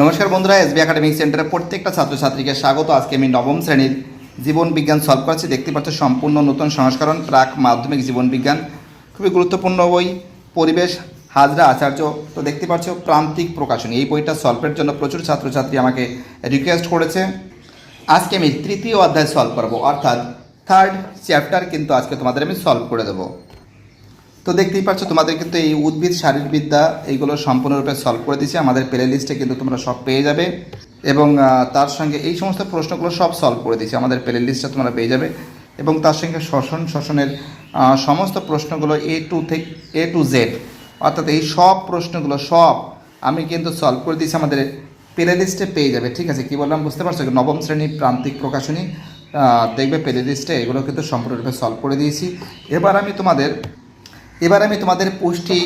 নমস্কার বন্ধুরা, SB academic সেন্টারের প্রত্যেকটা ছাত্রছাত্রীকে স্বাগত। আজকে আমি নবম শ্রেণির জীবন বিজ্ঞান সলভ করছি দেখতে পাচ্ছ সম্পূর্ণ নতুন সংস্করণ, প্রাক মাধ্যমিক জীবন বিজ্ঞান। খুবই গুরুত্বপূর্ণ বই, পরিবেশ, হাজরা আচার্য। তো দেখতে পাচ্ছ, প্রান্তিক প্রকাশনী। এই বইটা সলভের জন্য প্রচুর ছাত্রছাত্রী আমাকে রিকোয়েস্ট করেছে। আজকে আমি তৃতীয় অধ্যায় সলভ করব। অর্থাৎ থার্ড চ্যাপ্টার কিন্তু আজকে তোমাদের আমি সলভ করে দেবো। তো দেখতেই পাচ্ছ, তোমাদের কিন্তু এই উদ্ভিদ, শারীরবিদ্যা এইগুলো সম্পূর্ণরূপে সলভ করে দিয়েছি। আমাদের প্লে লিস্টে কিন্তু তোমরা সব পেয়ে যাবে এবং তার সঙ্গে এই সমস্ত প্রশ্নগুলো সব সলভ করে দিয়েছি। আমাদের প্লে লিস্টটা তোমরা পেয়ে যাবে এবং তার সঙ্গে শ্বসন শ্বসনের সমস্ত প্রশ্নগুলো এ টু থেকে এ টু জেড অর্থাৎ এই সব প্রশ্নগুলো সব আমি কিন্তু সলভ করে দিয়েছি। আমাদের প্লে লিস্টে পেয়ে যাবে, ঠিক আছে? কী বললাম, বুঝতে পারছ? নবম শ্রেণির প্রান্তিক প্রকাশনী দেখবে প্লে লিস্টে এগুলো কিন্তু সম্পূর্ণরূপে সলভ করে দিয়েছি। এবার আমি তোমাদের এবার আমি তোমাদের পুষ্টি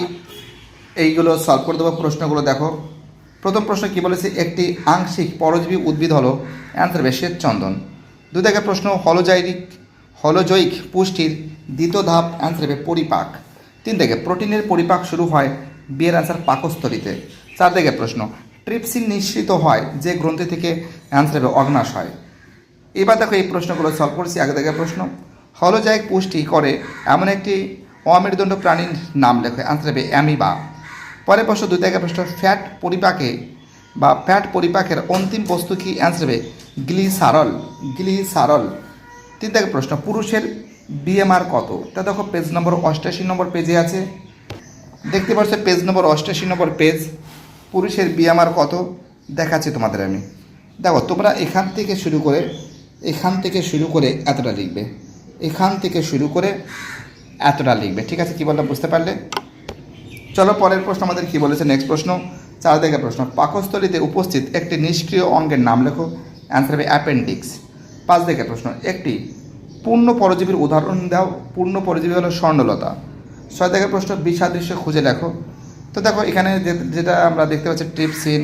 এইগুলো সলভ করে দেবো প্রশ্নগুলো দেখো। প্রথম প্রশ্ন কি বলেছে? একটি আংশিক পরজীবী উদ্ভিদ হলো অ্যান্সার হবে শ্বেতচন্দন দু থেকে প্রশ্ন, হলোজাইরিক, হলোজৈক পুষ্টির দ্বিতীয় ধাপ অ্যান্সার হবে পরিপাক। তিন থেকে প্রোটিনের পরিপাক শুরু হয় বিয়ের অ্যান্সার পাকস্থলিতে। চার থেকে প্রশ্ন, ট্রিপসিন নিঃসৃত হয় যে গ্রন্থি থেকে অ্যান্সার হবে অগ্নাশ হয়। এবার দেখো এই প্রশ্নগুলো সলভ করছি, আগে থেকে প্রশ্ন। হলজায়ক পুষ্টি করে এমন একটি অমেরুদণ্ড প্রাণীর নাম লেখো। আনসার হবে অ্যামিবা। পরে প্রশ্ন, দুই থেকে প্রশ্ন ফ্যাট পরিপাকে বা ফ্যাট পরিপাকের অন্তিম বস্তু কি? অ্যান্সার হবে গ্লিসারল। গ্লিসারল। তিন থেকে প্রশ্ন, পুরুষের বিএমআর কত? তা দেখো পেজ নম্বর অষ্টাশি নম্বর পেজে আছে। দেখতে পাচ্ছ পেজ নম্বর অষ্টাশি নম্বর পেজ পুরুষের বিএমআর কত? দেখাচ্ছি তোমাদের আমি। দেখো, তোমরা এখান থেকে শুরু করে, এখান থেকে শুরু করে এতটা লিখবে। এখান থেকে শুরু করে এতটা লিখবে। ঠিক আছে, কী বললাম, বুঝতে পারলে? চলো, পরের প্রশ্ন আমাদের কি বলেছে? নেক্সট প্রশ্ন চার দিকে প্রশ্ন। পাকস্থলীতে উপস্থিত একটি নিষ্ক্রিয় অঙ্গের নাম লেখো। অ্যান্সার হবে অ্যাপেন্ডিক্স পাঁচ দিকে প্রশ্ন, একটি পূর্ণ পরজীবীর উদাহরণ দাও। পূর্ণ পরজীবী হলো স্বর্ণলতা। ছয় দিকে প্রশ্ন, বিষাদৃশ্য খুঁজে লেখো। তো দেখো, এখানে যেটা আমরা দেখতে পাচ্ছি ট্রিপসিন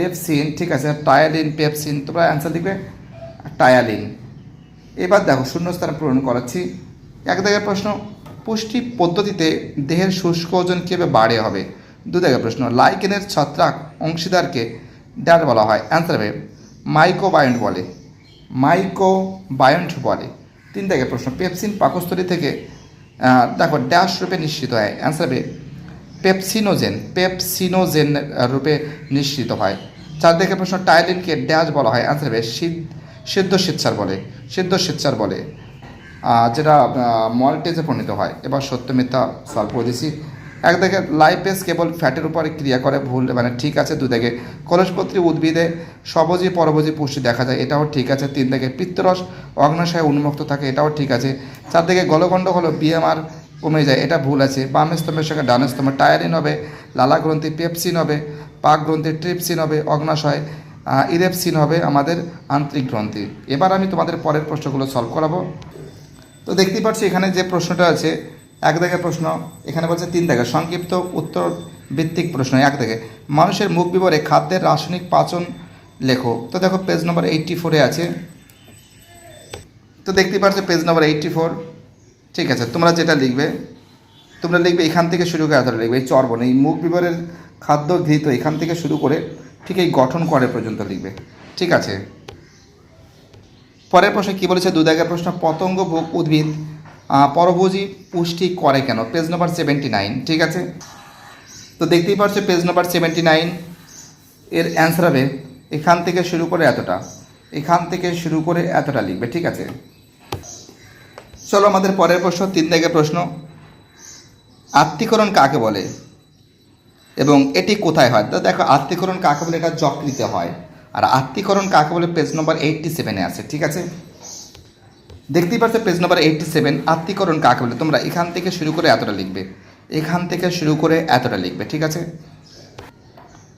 রেপসিন ঠিক আছে টায়ালিন পেপসিন তোমরা অ্যান্সার দিবে টায়ালিন এবার দেখো, শূন্যস্থান পূরণ করাচ্ছি। এক দাগের প্রশ্ন, পুষ্টি পদ্ধতিতে দেহের শুষ্ক ওজন কীভাবে বাড়ে হবে? দু দাগের প্রশ্ন, লাইকেনের ছত্রাক অংশীদারকে ড্যাট বলা হয়। অ্যান্সার হবে মাইক্রোবায়ন্ট বলে। মাইক্রোবায়ন্ট বলে। তিন দাগের প্রশ্ন, পেপসিন পাকস্থলী থেকে দেখো ড্যাশ রূপে নিশ্চিত হয়। অ্যান্সার হবে, পেপসিনোজেন। পেপসিনোজেন রূপে নিশ্চিত হয়। চার দিকে প্রশ্ন, টাইলিনকে ড্যাশ বলা হয়। অ্যান্সার হবে সিদ্ধ সিদ্ধ বলে। সিদ্ধ বলে। যেটা মল্টেজে পরিণত হয়। এবার সত্য মিথ্যা সলভ করে দিছি। এক দিকে লাইপেস কেবল ফ্যাটের উপরে ক্রিয়া করে, ভুল মানে ঠিক আছে। দু দিকে কলসপত্রী উদ্ভিদে সবজি, পরবজি, পুষ্টি দেখা যায়, এটাও ঠিক আছে। তিন দিকে পিত্তরস অগ্নাশয়ে উন্মুক্ত থাকে, এটাও ঠিক আছে। চার দিকে গলগণ্ড হলো বিএমআর কমে যায়, এটা ভুল আছে। বাম স্তম্ভের সঙ্গে ডান স্তম্ভ টায়ারিন হবে, লালা গ্রন্থি পেপসিন হবে, পাক গ্রন্থি ট্রিপসিন হবে অগ্নাশয় ইরেপসিন হবে আমাদের আন্তরিক গ্রন্থি। এবার আমি তোমাদের পরের প্রশ্নগুলো সলভ করাবো। তো দেখতেই পাচ্ছি এখানে যে প্রশ্নটা আছে, এক দাগের প্রশ্ন, এখানে বলছে তিন দাগের সংক্ষিপ্ত উত্তর ভিত্তিক প্রশ্ন, এক দাগে মানুষের মুখ বিবরে খাদ্যের রাসায়নিক পাচন লেখো। তো দেখো পেজ নম্বর এইটটি ফোরে আছে। তো দেখতেই পাচ্ছ পেজ নম্বর এইটটি ফোর ঠিক আছে, তোমরা যেটা লিখবে, তোমরা লিখবে এখান থেকে শুরু করে এতটা লিখবে, এই চর্বণ, এই মুখ বিবরের খাদ্য ঘৃত এখান থেকে শুরু করে ঠিক এই গঠন করে পর্যন্ত লিখবে। ঠিক আছে পরের প্রশ্ন কী বলেছে? দু দাগের প্রশ্ন, পতঙ্গ ভোগ উদ্ভিদ পরভোজী পুষ্টি করে কেন? পেজ নম্বর সেভেন্টি নাইন ঠিক আছে? তো দেখতেই পাচ্ছ পেজ নম্বর সেভেন্টি নাইন এর অ্যান্সার হবে, এখান থেকে শুরু করে এতটা, এখান থেকে শুরু করে এতটা লিখবে, ঠিক আছে? চলো আমাদের পরের প্রশ্ন, তিন দাগের প্রশ্ন। আত্মীকরণ কাকে বলে? এবং এটি কোথায় হয়? তো দেখো আত্মীকরণ কাকে বলে? এটা যকৃতে হয়। আর আত্মীকরণ কাকে বলে? পেজ নম্বর এইটটি সেভেনে আছে, ঠিক আছে? দেখতেই পাচ্ছ পেজ নম্বর এইটটি সেভেন আত্মীকরণ কাকে বলে? তোমরা এখান থেকে শুরু করে এতটা লিখবে। এখান থেকে শুরু করে এতটা লিখবে, ঠিক আছে?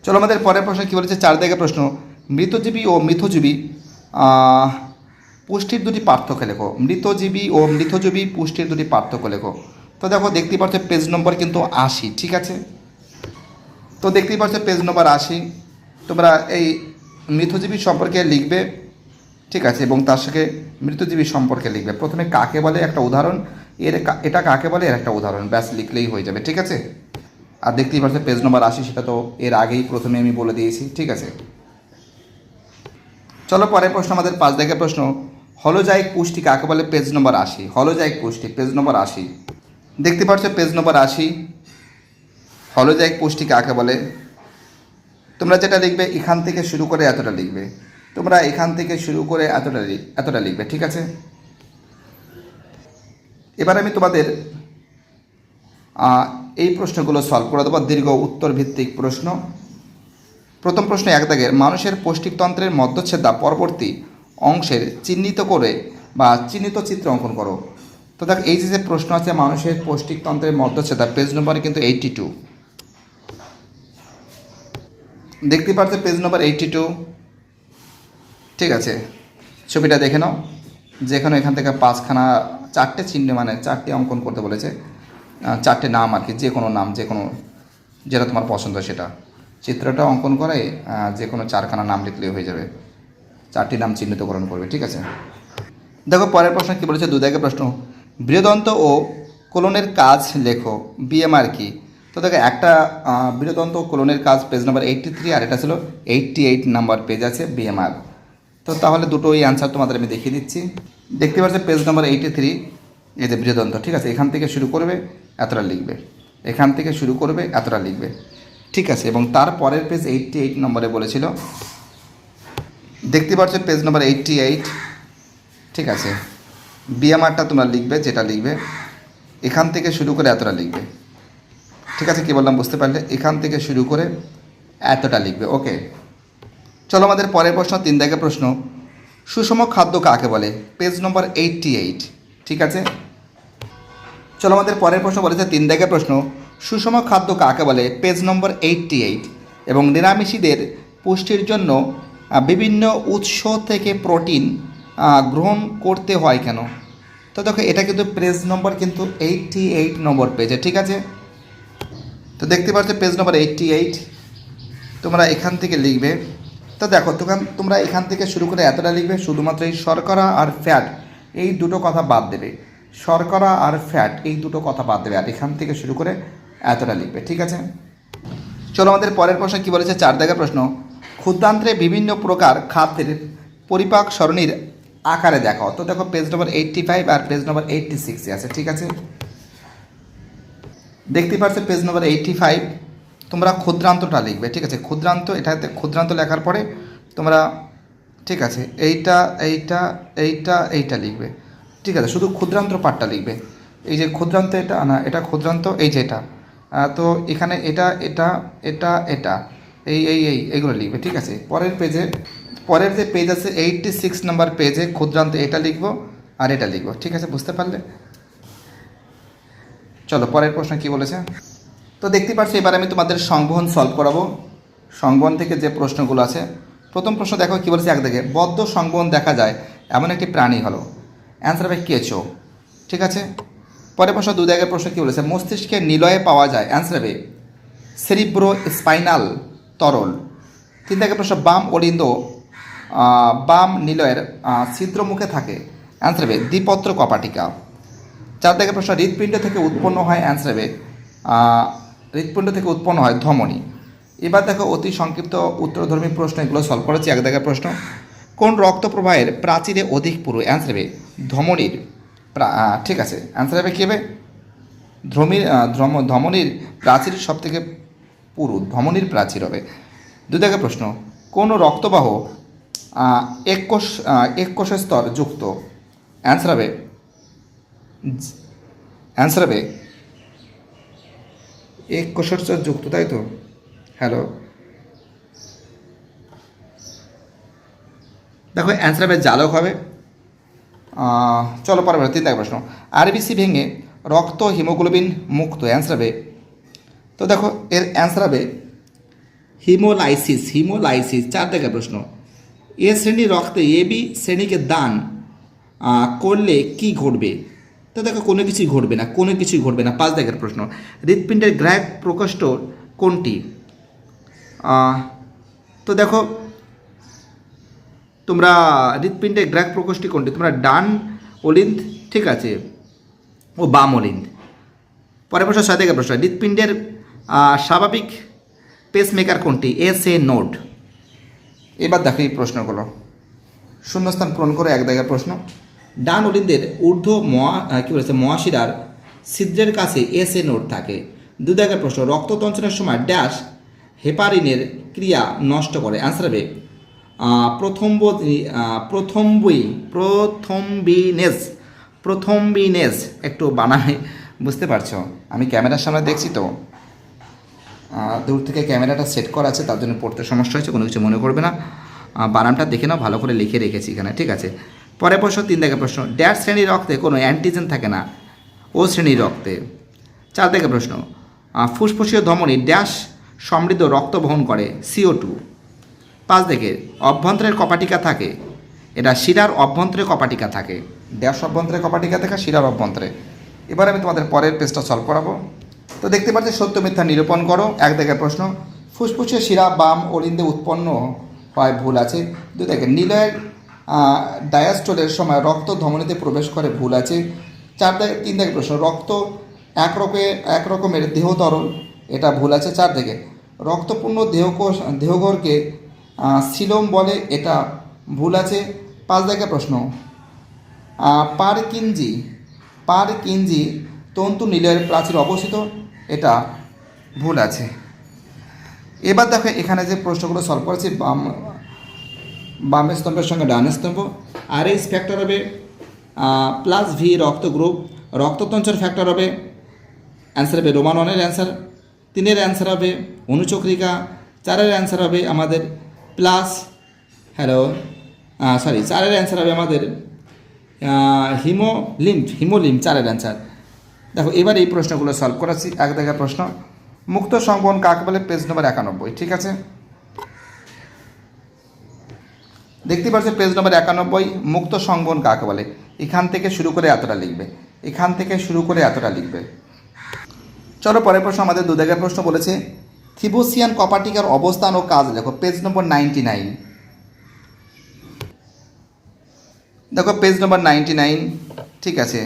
চলো আমাদের পরের প্রশ্ন কী বলেছে? চার দিকে প্রশ্ন। মৃতজীবী ও মিথজীবী পুষ্টির দুটি পার্থক্য লেখো। মৃতজীবী ও মৃতজীবী পুষ্টির দুটি পার্থক্য লেখো। তো দেখো, দেখতেই পাচ্ছ পেজ নম্বর কিন্তু আশি, ঠিক আছে? তো দেখতেই পাচ্ছ পেজ নম্বর আশি। তোমরা এই মৃতজীবী সম্পর্কে লিখবে, ঠিক আছে, এবং তার সঙ্গে মৃতজীবী সম্পর্কে লিখবে। প্রথমে কাকে বলে? একটা উদাহরণ। এর এটা কাকে বলে? এর একটা উদাহরণ। ব্যাস, লিখলেই হয়ে যাবে, ঠিক আছে? আর দেখতেই পাচ্ছ পেজ নম্বর আশি, সেটা তো এর আগেই প্রথমে আমি বলে দিয়েছি, ঠিক আছে? চলো, পরের প্রশ্ন, আমাদের পাঁচ দাগের প্রশ্ন। হলোজাইক পুষ্টি কাকে বলে? পেজ নম্বর আশি। হলোজাইক পুষ্টি পেজ নম্বর আশি। দেখতে পাচ্ছ পেজ নম্বর আশি। হলোজাইক পুষ্টি কাকে বলে? তোমরা যেটা লিখবে এখান থেকে শুরু করে এতটা লিখবে। তোমরা এখান থেকে শুরু করে এতটা এতটা লিখবে, ঠিক আছে? এবার আমি তোমাদের এই প্রশ্নগুলো সলভ করে দেবো, দীর্ঘ উত্তর ভিত্তিক প্রশ্ন। প্রথম প্রশ্ন এক দাগের, মানুষের পৌষ্টিকতন্ত্রের মধ্যচ্ছেদা পরবর্তী অংশের চিহ্নিত করে বা চিহ্নিত চিত্র অঙ্কন করো। তো দেখ, এই যে প্রশ্ন আছে, মানুষের পৌষ্টিকতন্ত্রের মধ্যচ্ছেদা পেজ নম্বর কিন্তু এইটটি টু দেখতে পাচ্ছ পেজ নম্বর এইটটি টু ঠিক আছে, ছবিটা দেখে নাও, যেখানে এখান থেকে পাঁচখানা, চারটে চিহ্ন মানে চারটে অঙ্কন করতে বলেছে চারটে নাম আর কি যে কোনো নাম যে কোনো যেটা তোমার পছন্দ সেটা। চিত্রটা অঙ্কন করে যে কোনো চারখানা নাম লিখলেই হয়ে যাবে। চারটি নাম চিহ্নিতকরণ করবে, ঠিক আছে? দেখো, পরের প্রশ্ন কী বলেছে? দুদাগে প্রশ্ন। বৃহদন্ত ও কোলনের কাজ লেখো বিএমআর কি? তো দেখো, একটা ও কোলনের কাজ পেজ নাম্বার এইটটি থ্রি আর এটা ছিল এইটটি এইট নাম্বার পেজ আছে বিএমআর তো তাহলে দুটোই অ্যান্সার তোমাদের আমি দেখিয়ে দিচ্ছি। দেখতে পাচ্ছ পেজ নাম্বার এইটি থ্রি এই যে বৃহদন্ত ঠিক আছে? এখান থেকে শুরু করবে, এতটা লিখবে। এখান থেকে শুরু করবে, এতটা লিখবে। ঠিক আছে? এবং তার পরের পেজ এইটটি এইট নম্বরে বলেছিল, দেখতে পাচ্ছ পেজ নাম্বার এইটটি এইট ঠিক আছে? বিএমআরটা তোমরা লিখবে, যেটা লিখবে, এখান থেকে শুরু করে এতটা লিখবে। ঠিক আছে, কী বললাম বুঝতে পারলে? এখান থেকে শুরু করে এতটা লিখবে, ওকে? চলো আমাদের পরের প্রশ্ন, তিন দাগের প্রশ্ন। সুষম খাদ্য কাকে বলে? পেজ নম্বর এইটটি এইট ঠিক আছে? চলো আমাদের পরের প্রশ্ন বলেছে, তিন দাগের প্রশ্ন। সুষম খাদ্য কাকে বলে? পেজ নম্বর এইটটি এইট এবং নিরামিষীদের পুষ্টির জন্য বিভিন্ন উৎস থেকে প্রোটিন গ্রহণ করতে হয় কেন? তো দেখো, এটা কিন্তু পেজ নম্বর কিন্তু এইটটি এইট নম্বর পেজে ঠিক আছে? তো দেখতে পাচ্ছ পেজ নম্বর এইটটি এইট তোমরা এখান থেকে লিখবে। তো দেখো, তোখান, তোমরা এখান থেকে শুরু করে এতটা লিখবে, শুধুমাত্র এই শর্করা আর ফ্যাট এই দুটো কথা বাদ দেবে। শর্করা আর ফ্যাট এই দুটো কথা বাদ দেবে, আর এখান থেকে শুরু করে এতটা লিখবে, ঠিক আছে? চলো আমাদের পরের প্রশ্ন কী বলেছে? চার দাগের প্রশ্ন। ক্ষুদ্রান্ত্রে বিভিন্ন প্রকার খাদ্যের পরিপাক সরণির আকারে দেখো। তো দেখো পেজ নম্বর এইটটি ফাইভ আর পেজ নম্বর এইটটি সিক্সে আছে, ঠিক আছে? দেখতে পাচ্ছ পেজ নম্বর এইটটি ফাইভ তোমরা ক্ষুদ্রান্তটা লিখবে, ঠিক আছে? ক্ষুদ্রান্ত, এটাতে ক্ষুদ্রান্ত লেখার পরে তোমরা, ঠিক আছে, এইটা এইটা এইটা এইটা লিখবে। ঠিক আছে, শুধু ক্ষুদ্রান্ত পাঠটা লিখবে। এই যে ক্ষুদ্রান্ত এটা, না, এটা ক্ষুদ্রান্ত, এই যে এটা। তো এখানে এটা এটা এটা এটা, এই এই এই এইগুলো লিখবে, ঠিক আছে? পরের পেজে পরের যে পেজ আছে এইটটি সিক্স নাম্বার পেজে ক্ষুদ্রান্ত এটা লিখব আর এটা লিখব, ঠিক আছে? বুঝতে পারলে? চলো, পরের প্রশ্ন কি বলেছে? তো দেখতে পাচ্ছি, এবার আমি তোমাদের সংবহন সলভ করাবো। সংবহন থেকে যে প্রশ্নগুলো আছে, প্রথম প্রশ্ন দেখো কি বলেছে এক দেখে বদ্ধ সংবহন দেখা যায়, এমন একটি প্রাণী হলো। অ্যান্সার হবে কেঁচো, ঠিক আছে? পরের প্রশ্ন দু দাগের প্রশ্ন কি বলেছে, মস্তিষ্কে নিলয়ে পাওয়া যায়। অ্যান্সার হবে সেরিব্রো স্পাইনাল তরল। তিন দাগের প্রশ্ন, বাম অলিন্দ বাম নিলয়ের ছিদ্রমুখে থাকে। অ্যান্সার হবে দ্বিপত্র কপাটিকা। চার দাগের প্রশ্ন, হৃৎপিণ্ড থেকে উৎপন্ন হয় অ্যান্সার হবে হৃৎপিণ্ড থেকে উৎপন্ন হয় ধমনী। এবার দেখো অতি সংক্ষিপ্ত উত্তরধর্মী প্রশ্ন, এগুলো সলভ করেছি এক দাগের প্রশ্ন। কোন রক্ত প্রবাহের প্রাচীরে অধিক পুরু? অ্যান্সার হবে ধমনীর ঠিক আছে অ্যান্সার হবে কী হবে? ধ্রমির ধর্ম ধমনীর প্রাচীর সব থেকে পুরু, ধমনীর প্রাচীর হবে। দু দাগের প্রশ্ন, কোন রক্তবাহ এক কোষ এক কোষের স্তর যুক্ত? অ্যান্সার হবে অ্যান্সার হবে এক কোষের যুক্ত, তাই তো? হ্যালো দেখো অ্যান্সার হবে জালক হবে। চলো পরে তিন দাগের প্রশ্ন। আরবিসি ভেঙে রক্ত হিমোগ্লোবিন মুক্ত অ্যান্সার হবে। তো দেখো, এর অ্যান্সার হবে হিমোলাইসিস হিমোলাইসিস, চার দাগের প্রশ্ন। এ শ্রেণির রক্তে এ বি শ্রেণীকে দান করলে কি ঘটবে? তো দেখো, কোনো কিছুই ঘটবে না, কোনো কিছুই ঘটবে না। পাঁচ দাগের প্রশ্ন। হৃৎপিণ্ডের গ্রাহক প্রকোষ্ঠ কোনটি? তো দেখো, তোমরা হৃৎপিণ্ডের গ্রাহক প্রকোষ্ঠী কোনটি? তোমরা ডান অলিন্দ, ঠিক আছে, ও বাম অলিন্দ। পরের প্রশ্ন, ছয় থেকে প্রশ্ন। হৃৎপিণ্ডের স্বাভাবিক পেসমেকার কোনটি? এস এ নোড এবার দেখো এই প্রশ্নগুলো। শূন্যস্থান পূরণ করে এক দাগের প্রশ্ন। ডান অলিন্দের ঊর্ধ্ব মহা কী বলেছে, মহাশিরার ছিদ্রের কাছে এস নোড থাকে। দু দাগের প্রশ্ন রক্ততঞ্চনের সময় ড্যাশ হেপারিনের ক্রিয়া নষ্ট করে। অ্যান্সার হবে প্রথম বিনেস প্রথম বিনেস একটু বানায়, বুঝতে পারছ? আমি ক্যামেরার সামনে দেখছি তো। দূর থেকে ক্যামেরাটা সেট করা আছে, তার জন্য পড়তে সমস্যা হয়েছে, কোনো কিছু মনে করবে না। বানানটা দেখে নাও, ভালো করে লিখে রেখেছি এখানে, ঠিক আছে? পরের প্রশ্ন, তিন দেখে প্রশ্ন। ড্যাশ শ্রেণির রক্তে কোনো অ্যান্টিজেন থাকে না। ও শ্রেণির রক্তে। চার দেখে প্রশ্ন। ফুসফুসীয় ধমনী ড্যাশ সমৃদ্ধ রক্ত বহন করে সিও টু পাঁচ দেখে, অভ্যন্তরের কপাটিকা থাকে। এটা শিরার অভ্যন্তরে কপাটিকা থাকে। ড্যাশ অভ্যন্তরে কপাটিকা থাকে, শিরার অভ্যন্তরে। এবার আমি তোমাদের পরের পেজটা সলভ করাবো। তো দেখতে পাচ্ছি, সত্য মিথ্যা নিরূপণ করো। এক দেখে প্রশ্ন ফুসফুসে শিরা বাম অলিন্দে উৎপন্ন হয়, ভুল আছে। দুই দেখে নিলয়ের ডায়াস্টোলের সময় রক্ত ধমনীতে প্রবেশ করে ভুল আছে। চার দেখে তিন দেখে প্রশ্ন রক্ত এক রকমের এক রকমের দেহ তরল এটা ভুল আছে চার দেখে রক্তপূর্ণ দেহকোষ দেহঘরকে সিলোম বলে এটা ভুল আছে। পাঁচ দেখে প্রশ্ন আহ, পার কিঞ্জি তন্তু নীলের প্রাচীর অবস্থিত এটা ভুল আছে। এবার দেখো এখানে যে প্রশ্নগুলো সলভ করেছি বামের স্তম্ভের সঙ্গে ডান স্তম্ভ, আর এইচ ফ্যাক্টর হবে প্লাস ভি রক্ত গ্রুপ রক্ততঞ্চর ফ্যাক্টর হবে অ্যান্সার হবে রোমান ওয়ানের অ্যান্সার তিনের অ্যান্সার হবে অনুচক্রিকা, চারের অ্যান্সার হবে আমাদের প্লাস হ্যালো সরি চারের অ্যান্সার হবে আমাদের হিমোলিম্ফ হিমোলিম্ফ চারের অ্যান্সার দেখো, এবার এই প্রশ্নগুলো সলভ করাচ্ছি, এক দেখার প্রশ্ন। মুক্ত সংবহন কাকে বলে? পেজ নম্বর একানব্বই, ঠিক আছে? দেখতে পাচ্ছ পেজ নম্বর একানব্বই, মুক্ত সংবহন কাকে বলে? এখান থেকে শুরু করে এতটা লিখবে। এখান থেকে শুরু করে এতটা লিখবে। চলো পরের প্রশ্ন, আমাদের দুদাগের প্রশ্ন বলেছে থিবোসিয়ান কপাটিকার অবস্থান ও কাজ লেখো পেজ নম্বর নাইনটি নাইন দেখো পেজ নম্বর নাইনটি নাইন ঠিক আছে।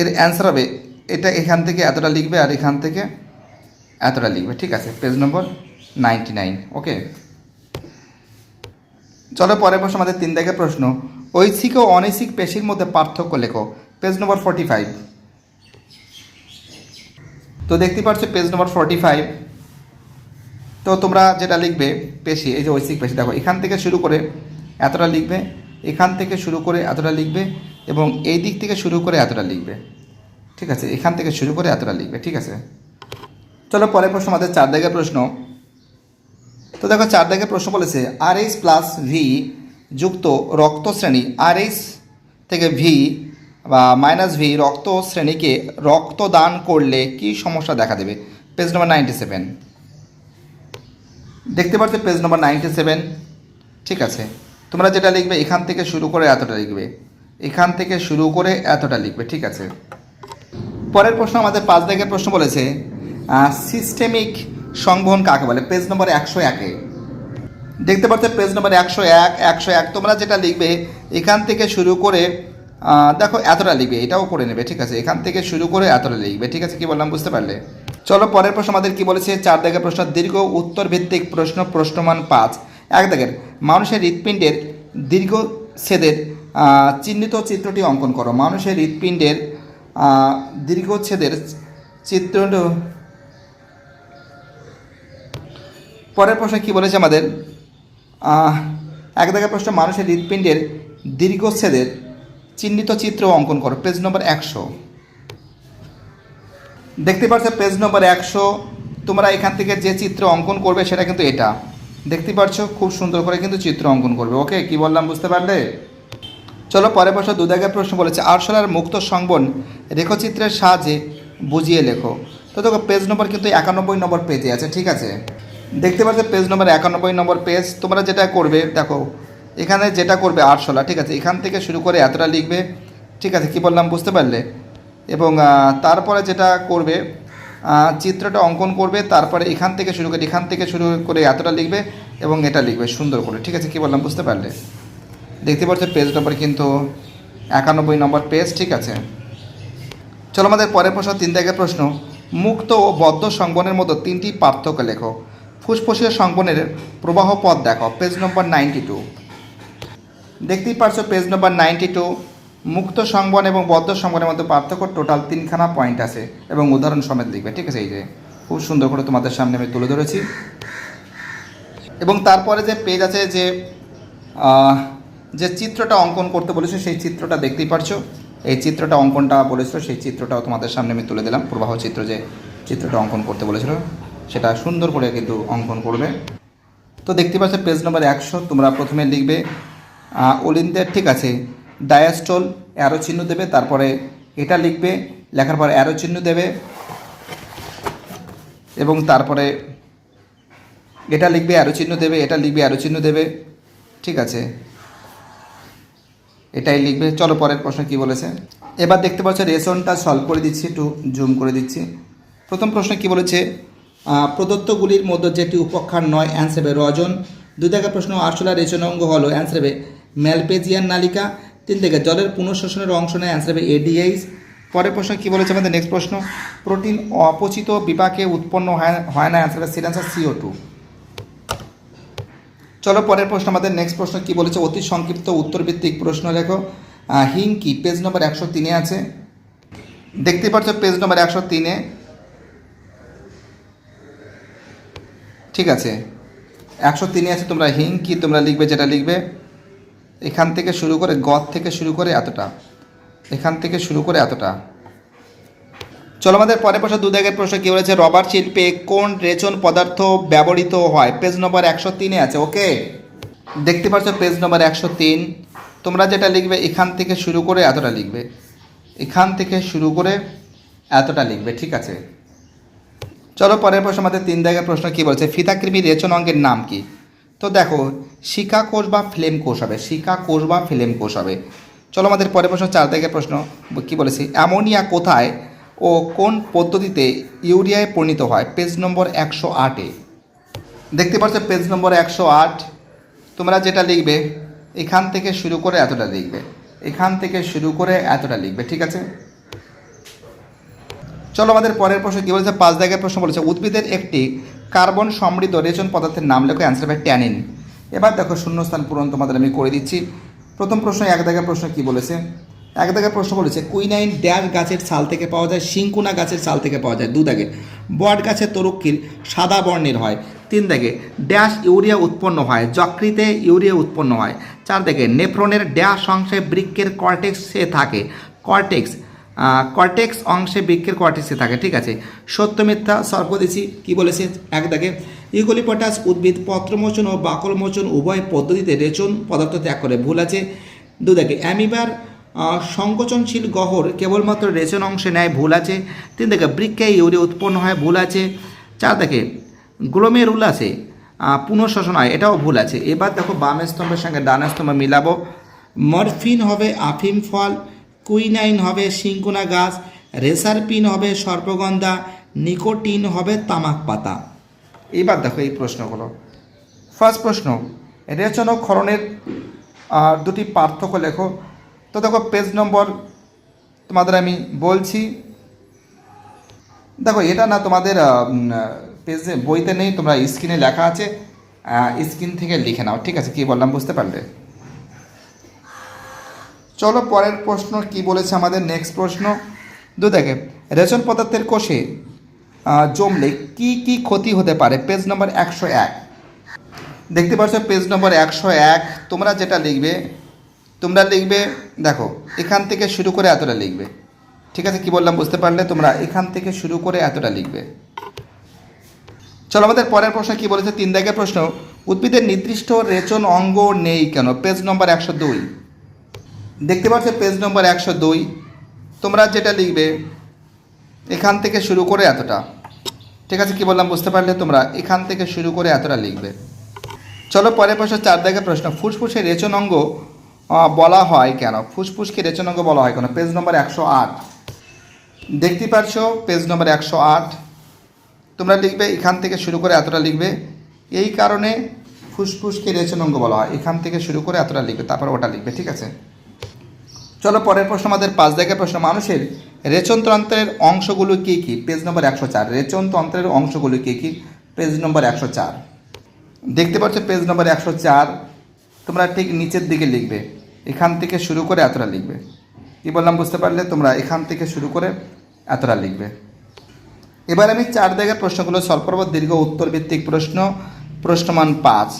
এর অ্যান্সার হবে, এটা এখান থেকে এতটা লিখবে আর এখান থেকে এতটা লিখবে, ঠিক আছে page number ninety nine okay চলো পরের প্রশ্ন, আমাদের তিন দাগের প্রশ্ন। ঐচ্ছিক ও অনৈচ্ছিক পেশির মধ্যে পার্থক্য লেখো। পেজ নম্বর ফর্টি ফাইভ তো দেখতে পাচ্ছ পেজ নম্বর ফর্টি ফাইভ তো তোমরা যেটা লিখবে, পেশি, এই যে ঐচ্ছিক পেশি, দেখো, এখান থেকে শুরু করে এতটা লিখবে, এখান থেকে শুরু করে এতটা লিখবে এবং এই দিক থেকে শুরু করে এতটা লিখবে। ঠিক আছে, এখান থেকে শুরু করে এতটা লিখবে, ঠিক আছে? চলো পরের প্রশ্ন, আমাদের চার দাগের প্রশ্ন। তো দেখো চার দাগের প্রশ্ন বলেছে আর এইচ প্লাস ভি যুক্ত রক্ত শ্রেণি আর এইচ থেকে ভি বা মাইনাস ভি রক্ত শ্রেণীকে রক্তদান করলে কি সমস্যা দেখা দেবে? পেজ নম্বর নাইনটি সেভেন দেখতে পাচ্ছ পেজ নম্বর নাইনটি সেভেন ঠিক আছে। তোমরা যেটা লিখবে, এখান থেকে শুরু করে এতটা লিখবে। এখান থেকে শুরু করে এতটা লিখবে, ঠিক আছে। পরের প্রশ্ন, আমাদের পাঁচ দাগের প্রশ্ন বলেছে সিস্টেমিক সংবহন কাকে বলে? পেজ নম্বর একশো একে দেখতে পাচ্ছ পেজ নম্বর একশো এক একশো এক। তোমরা যেটা লিখবে, এখান থেকে শুরু করে দেখো এতটা লিখবে, এটাও করে নেবে, ঠিক আছে? এখান থেকে শুরু করে এতটা লিখবে, ঠিক আছে? কি বললাম, বুঝতে পারলে? চলো, পরের প্রশ্ন আমাদের কি বলেছে? চার দাগের প্রশ্ন, দীর্ঘ উত্তর ভিত্তিক প্রশ্ন, প্রশ্নমান পাঁচ। এক দাগের, মানুষের হৃৎপিণ্ডের দীর্ঘ ছেদের চিহ্নিত চিত্রটি অঙ্কন করো। মানুষের হৃৎপিণ্ডের দীর্ঘচ্ছেদের চিত্র পরের প্রশ্ন কি বলেছে আমাদের? এক দাগের প্রশ্ন, মানুষের হৃৎপিণ্ডের দীর্ঘচ্ছেদের চিহ্নিত চিত্র অঙ্কন করো। পেজ নম্বর একশো। দেখতে পাচ্ছ পেজ নম্বর একশো, তোমরা এখান থেকে যে চিত্র অঙ্কন করবে সেটা কিন্তু এটা। দেখতে পাচ্ছ খুব সুন্দর করে কিন্তু চিত্র অঙ্কন করবে, ওকে? কি বললাম, বুঝতে পারলে? চলো, পরের প্রশ্ন দুদাগের প্রশ্ন বলেছে, আরশোলার মুক্ত সংবন রেখচিত্রের সাহায্যে বুঝিয়ে লেখো। তো দেখো, পেজ নম্বর কিন্তু একানব্বই নম্বর পেজে আছে, ঠিক আছে? দেখতে পাচ্ছ পেজ নম্বর একানব্বই নম্বর পেজ তোমরা যেটা করবে, দেখো, এখানে যেটা করবে আরশোলা ঠিক আছে? এখান থেকে শুরু করে এতটা লিখবে, ঠিক আছে? কি বললাম, বুঝতে পারলে? এবং তারপরে যেটা করবে চিত্রটা অঙ্কন করবে, তারপরে এখান থেকে শুরু করে, এখান থেকে শুরু করে এতটা লিখবে এবং এটা লিখবে, সুন্দর করে, ঠিক আছে? কি বললাম, বুঝতে পারলে? দেখতে পাচ্ছ পেজ নম্বর কিন্তু একানব্বই নম্বর পেজ ঠিক আছে? চলো আমাদের পরের প্রশ্ন, তিন দাগের প্রশ্ন, মুক্ত ও বদ্ধ সংবনের মতো তিনটি পার্থক্য লেখো। ফুসফুসীয় সংবনের প্রবাহ পথ দেখো পেজ নম্বর নাইনটি টু দেখতেই পারছ পেজ নম্বর নাইনটি টু মুক্ত সংবন এবং বদ্ধ সংবনের মধ্যে পার্থক্য টোটাল তিনখানা পয়েন্ট আছে এবং উদাহরণ সমেত লিখবে, ঠিক আছে? এই যে, খুব সুন্দর করে তোমাদের সামনে আমি তুলে ধরেছি। এবং তারপরে যে পেজ আছে যে যে চিত্রটা অঙ্কন করতে বলেছে, সেই চিত্রটা দেখতেই পারছ। এই চিত্রটা অঙ্কনটা বলেছিল, সেই চিত্রটাও তোমাদের সামনে আমি তুলে দিলাম। প্রবাহ চিত্র যে, চিত্রটা অঙ্কন করতে বলেছিল। সেটা সুন্দর করে কিন্তু অঙ্কন করবে। তো দেখতে পাচ্ছ পেজ নম্বর একশো, তোমরা প্রথমে লিখবে অলিন্দের ঠিক আছে ডায়াস্টল অ্যারো চিহ্ন দেবে, তারপরে এটা লিখবে, লেখার পর অ্যারো চিহ্ন দেবে, এবং তারপরে এটা লিখবে অ্যারো চিহ্ন দেবে, এটা লিখবে অ্যারো চিহ্ন দেবে, ঠিক আছে। এটাই লিখবে, চলো পরের প্রশ্ন কি বলেছে? এবার দেখতে পাচ্ছ রেশনটা সলভ করে দিচ্ছি, একটু জুম করে দিচ্ছি। প্রথম প্রশ্ন কি বলেছে? প্রদত্তগুলির মধ্যে যেটি উপক্ষার নয় অ্যান্সার হবে রজন। দুই থেকে প্রশ্ন, আরশোলা রেচন অঙ্গ হলো অ্যান্সার হবে ম্যালপেজিয়ান নালিকা। তিন থেকে, জলের পুনঃশোষণের অংশ নেয় অ্যান্সার হবে এডিএইচ। পরের প্রশ্ন, কী বলেছে আমাদের? নেক্সট প্রশ্ন, প্রোটিন অপচিত বিপাকে উৎপন্ন হয় না অ্যান্সার হবে সিরান্সার সিও টু চলো পরের প্রশ্ন, আমাদের নেক্সট প্রশ্ন কী বলেছে? অতি সংক্ষিপ্ত উত্তরভিত্তিক প্রশ্ন লেখো। হিং কি? পেজ নম্বর একশো তিনে আছে। দেখতে পাচ্ছ, পেজ নম্বর একশো তিনে ঠিক আছে। একশো তিনে আছে তোমরা হিং, কি তোমরা লিখবে যেটা লিখবে? এখান থেকে শুরু করে গদ থেকে শুরু করে এতটা। এখান থেকে শুরু করে এতটা। চলো আমাদের পরের প্রশ্ন দু দাগের প্রশ্ন কী বলেছে? রবার শিল্পে কোন রেচন পদার্থ ব্যবহৃত হয়? পেজ নম্বর একশো তিনে আছে, ওকে? দেখতে পাচ্ছ পেজ নম্বর একশো তিন। তোমরা যেটা লিখবে, এখান থেকে শুরু করে এতটা লিখবে। এখান থেকে শুরু করে এতটা লিখবে, ঠিক আছে। চলো পরের প্রশ্ন, আমাদের তিন দাগের প্রশ্ন কী বলছে? ফিতাকৃমি রেচন অঙ্গের নাম কি? তো দেখো, শিকা কোষ বা ফ্লেম কোষ হবে, শিকা কোষ বা ফ্লেম কোষ হবে। চলো আমাদের পরের প্রশ্ন, চার দাগের প্রশ্ন, কি বলেছি? অ্যামোনিয়া কোথায় ও কোন পদ্ধতিতে ইউরিয়ায় পরিণত হয়? পেজ নম্বর একশো আটে দেখতে পাচ্ছ, পেজ নম্বর একশো আট, তোমরা যেটা লিখবে, এখান থেকে শুরু করে এতটা লিখবে। এখান থেকে শুরু করে এতটা লিখবে, ঠিক আছে? চলো আমাদের পরের প্রশ্ন কী বলেছে? পাঁচ দাগের প্রশ্ন বলেছে, উদ্ভিদের একটি কার্বন সমৃদ্ধ রেচন পদার্থের নাম লেখো অ্যান্সার হবে ট্যানিন। এবার দেখো শূন্যস্থান পূরণ তোমাদের আমি করে দিচ্ছি। প্রথম প্রশ্ন, এক দাগের প্রশ্ন কী বলেছে? এক দাগের প্রশ্ন বলেছে, কুইনাইন ড্যাশ গাছের ছাল থেকে পাওয়া যায় শিঙ্কুনা গাছের ছাল থেকে পাওয়া যায়। দু দাগে, বট গাছের তরুক্ষীর সাদা বর্ণের হয়। তিন দাগে, ড্যাশ ইউরিয়া উৎপন্ন হয়, যকৃতে ইউরিয়া উৎপন্ন হয়। চার দাগে, নেফ্রনের ড্যাশ অংশে বৃক্কের কর্টেক্সে থাকে। কর্টেক্স কর্টেক্স অংশে বৃক্ষের কর্টেক্সে থাকে, ঠিক আছে? সত্য মিথ্যা, সর্বদেশী, কি বলেছে? এক দাগে ইউকলিপটাস উদ্ভিদ পত্রমোচন ও বাকলমোচন উভয় পদ্ধতিতে রেচন পদার্থ ত্যাগ করে। ভুল আছে? দু দাগে অ্যামিবার সংকোচনশীল গহর কেবলমাত্র রেচন অংশে নেয়, ভুল আছে। তিন দেখে, বৃক্ষে ইউরিয়া উৎপন্ন হয়, ভুল আছে। চার দেখে উল্লাসে পুনঃশোষণ হয়, এটাও ভুল আছে। এবার দেখো বাম স্তম্ভের সঙ্গে ডান স্তম্ভ মিলাবো। মরফিন হবে আফিম ফল কুইনাইন হবে সিঙ্কুনা গাছ, রেসারপিন হবে সর্পগন্ধা, নিকোটিন হবে তামাক পাতা। এবার দেখো এই প্রশ্নগুলো। ফার্স্ট প্রশ্ন রেচন ক্ষরণের দুটি পার্থক্য লেখো। তো দেখো পেজ নম্বর তোমাদের আমি বলছি। দেখো এটা না তোমাদের পেজে বইতে নেই, তোমরা স্ক্রিনে লেখা আছে। স্ক্রিন থেকে লিখে নাও, ঠিক আছে? কি বললাম, বুঝতে পারলে? চলো পরের প্রশ্ন কি বলেছে আমাদের নেক্সট প্রশ্ন? দু দেখে রেচন পদার্থের কোষে জমলে কি কি ক্ষতি হতে পারে? পেজ নম্বর একশো এক। দেখতে পাচ্ছ পেজ নম্বর একশো এক, তোমরা যেটা লিখবে, তোমরা লিখবে, দেখো, এখান থেকে শুরু করে এতটা লিখবে। ঠিক আছে, কি বললাম বুঝতে পারলে? তোমরা এখান থেকে শুরু করে এতটা লিখবে। চলো, আমাদের পরের প্রশ্ন কি বলেছে? তিন দাগের প্রশ্ন, উদ্ভিদের নির্দিষ্ট রেচন অঙ্গ নেই কেন? পেজ নম্বর একশো দুই। দেখতে পাচ্ছ পেজ নম্বর একশো দুই। তোমরা যেটা লিখবে, এখান থেকে শুরু করে এতটা। ঠিক আছে, কি বললাম বুঝতে পারলে তোমরা? এখান থেকে শুরু করে এতটা লিখবে। চলো পরের প্রশ্ন চার দাগের প্রশ্ন। ফুসফুসের রেচন অঙ্গ বলা হয় কেন? ফুসফুসকে রেচন অঙ্গ বলা হয় কেন? পেজ নম্বর একশো আট। দেখতে পাচ্ছ পেজ নম্বর একশো আট। তোমরা লিখবে, এখান থেকে শুরু করে এতটা লিখবে। এই কারণে ফুসফুসকে রেচন অঙ্গ বলা হয়। এখান থেকে শুরু করে এতটা লিখবে, তারপর ওটা লিখবে, ঠিক আছে? চলো পরের প্রশ্ন, আমাদের পাঁচ দাগের প্রশ্ন। মানুষের রেচনতন্ত্রের অংশগুলো কী কী? পেজ নম্বর একশো চার। রেচনতন্ত্রের অংশগুলো কী কী? পেজ নম্বর একশো চার। দেখতে পাচ্ছ পেজ নম্বর একশো চার, তোমরা ঠিক নিচের দিকে লিখবে। এখান থেকে শুরু করে এতটা লিখবে। কী বললাম, বুঝতে পারলে? তোমরা এখান থেকে শুরু করে এতটা লিখবে। এবার আমি চার দাগের প্রশ্নগুলো সলভ করব। দীর্ঘ উত্তর ভিত্তিক প্রশ্ন, প্রশ্নমান পাঁচ।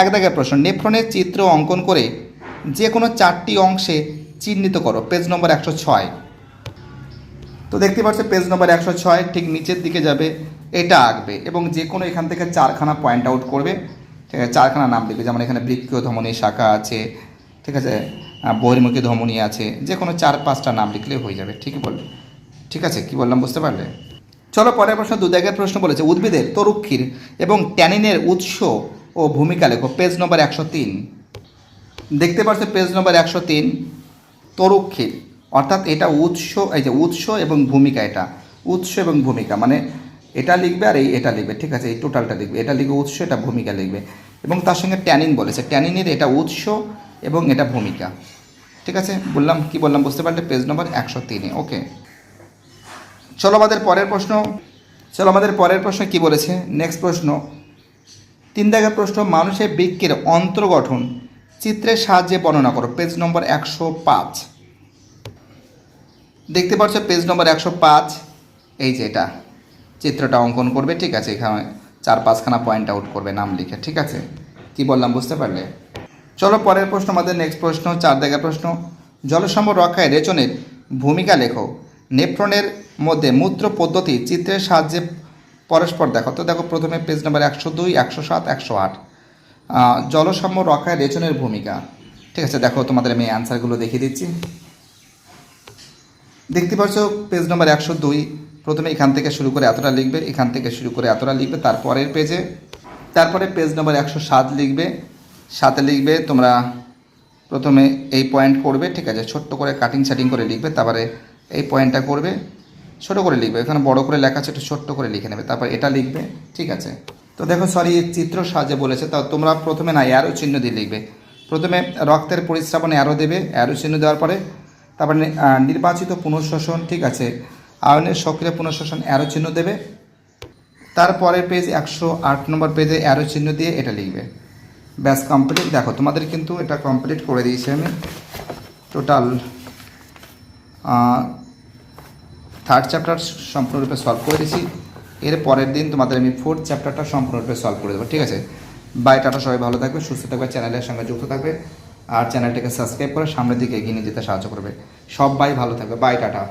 এক দাগের প্রশ্ন, নেফ্রনের চিত্র অঙ্কন করে যে কোনো চারটি অংশে চিহ্নিত করো পেজ নম্বর একশো ছয়। তো দেখতে পাচ্ছ পেজ নম্বর একশো ছয় ঠিক নিচের দিকে যাবে, এটা আঁকবে এবং যে কোনো এখান থেকে চারখানা পয়েন্ট আউট করবে, ঠিক আছে, চারখানা নাম লিখবে যেমন এখানে বৃক্ষীয় ধমনী শাখা আছে, ঠিক আছে বহির্মুখী ধমনী আছে, যে কোনো চার পাঁচটা নাম লিখলে হয়ে যাবে, ঠিকই বলবে ঠিক আছে, কি বললাম, বুঝতে পারলে? চলো পরের প্রশ্ন, দু জায়গায় প্রশ্ন বলেছে, উদ্ভিদের তরুক্ষীর এবং ট্যানিনের উৎস ও ভূমিকা লেখো পেজ নম্বর একশো তিন। দেখতে পাচ্ছ পেজ নম্বর একশো তিন তরুক্ষীর। অর্থাৎ এটা উৎস, এই যে উৎস এবং ভূমিকা এটা। উৎস এবং ভূমিকা মানে এটা লিখবে আর এই এটা লিখবে, ঠিক আছে? এই টোটালটা লিখবে। এটা লিখবে উৎস, এটা ভূমিকা লিখবে। এবং তার সঙ্গে ট্যানিন বলেছে। ট্যানিনের এটা উৎস এবং এটা ভূমিকা। ঠিক আছে? বললাম, কি বললাম বুঝতে পারলে? পেজ নম্বর একশো তিনে ওকে চলো আমাদের পরের প্রশ্ন। চলো আমাদের পরের প্রশ্ন কি বলেছে? নেক্সট প্রশ্ন। তিন দাগের প্রশ্ন, মানুষের বৃক্ষের অন্তর্গঠন চিত্রের সাহায্যে বর্ণনা করো পেজ নম্বর একশো পাঁচ। দেখতে পাচ্ছ পেজ নম্বর একশো পাঁচ, এই যে এটা। চিত্রটা অঙ্কন করবে, ঠিক আছে, এখানে চার পাঁচখানা পয়েন্ট আউট করবে, নাম লিখে, ঠিক আছে? কি বললাম, বুঝতে পারলে? চলো পরের প্রশ্ন, আমাদের নেক্সট প্রশ্ন, চার দাগের প্রশ্ন। জলসম্ভব রক্ষায় রেচনের ভূমিকা লেখো। নেফ্রনের মধ্যে মূত্র পদ্ধতি চিত্রের সাহায্যে পরস্পর দেখো। তো দেখো, প্রথমে পেজ নাম্বার একশো দুই, একশো সাত, একশো আট। জলসম্য রক্ষায় রেচনের ভূমিকা। ঠিক আছে, দেখো তোমাদের আমি অ্যান্সারগুলো দেখিয়ে দিচ্ছি। দেখতে পাচ্ছ পেজ নম্বর একশো দুই, প্রথমে এখান থেকে শুরু করে এতটা লিখবে, এখান থেকে শুরু করে এতটা লিখবে, তারপরের পেজে তারপরে পেজ নম্বর একশো সাত লিখবে। সাথে লিখবে, তোমরা প্রথমে এই পয়েন্ট করবে, ঠিক আছে, ছোট্ট করে কাটিং শাটিং করে লিখবে, তারপরে এই পয়েন্টটা করবে, ছোট করে লিখবে। এখানে বড় করে লেখা আছে, একটু ছোট্ট করে লিখে নেবে, তারপর এটা লিখবে, ঠিক আছে। তো দেখো সরি চিত্র সাহায্যে বলেছে, তা তোমরা প্রথমে না অ্যারো চিহ্ন দিয়ে লিখবে। প্রথমে রক্তের পরিশ্রাবণে অ্যারো দেবে অ্যারো চিহ্ন দেওয়ার পরে তারপরে নির্বাচিত পুনঃশ্বসন ঠিক আছে? আয়নের সক্রিয় পুনঃশ্বসন অ্যারো চিহ্ন দেবে। তারপরের পেজ একশো আট নম্বর পেজে অ্যারো চিহ্ন দিয়ে এটা লিখবে। ব্যাস কমপ্লিট দেখো, তোমাদের কিন্তু এটা কমপ্লিট করে দিয়েছি আমি। টোটাল থার্ড চ্যাপ্টার সম্পূর্ণরূপে সলভ করে দিয়েছি। এর পরের দিন তোমাদের আমি ফোর্থ চ্যাপ্টারটা সম্পূর্ণরূপে সলভ করে দেবো, ঠিক আছে? বাই টাটা, সবাই ভালো থাকবে, সুস্থ থাকবে চ্যানেলের সঙ্গে যুক্ত থাকবে, আর চ্যানেলটাকে সাবস্ক্রাইব করে সামনের দিকে এগিয়ে নিয়ে যেতে সাহায্য করবে। সবাই ভালো থাকবে বাই টাটা।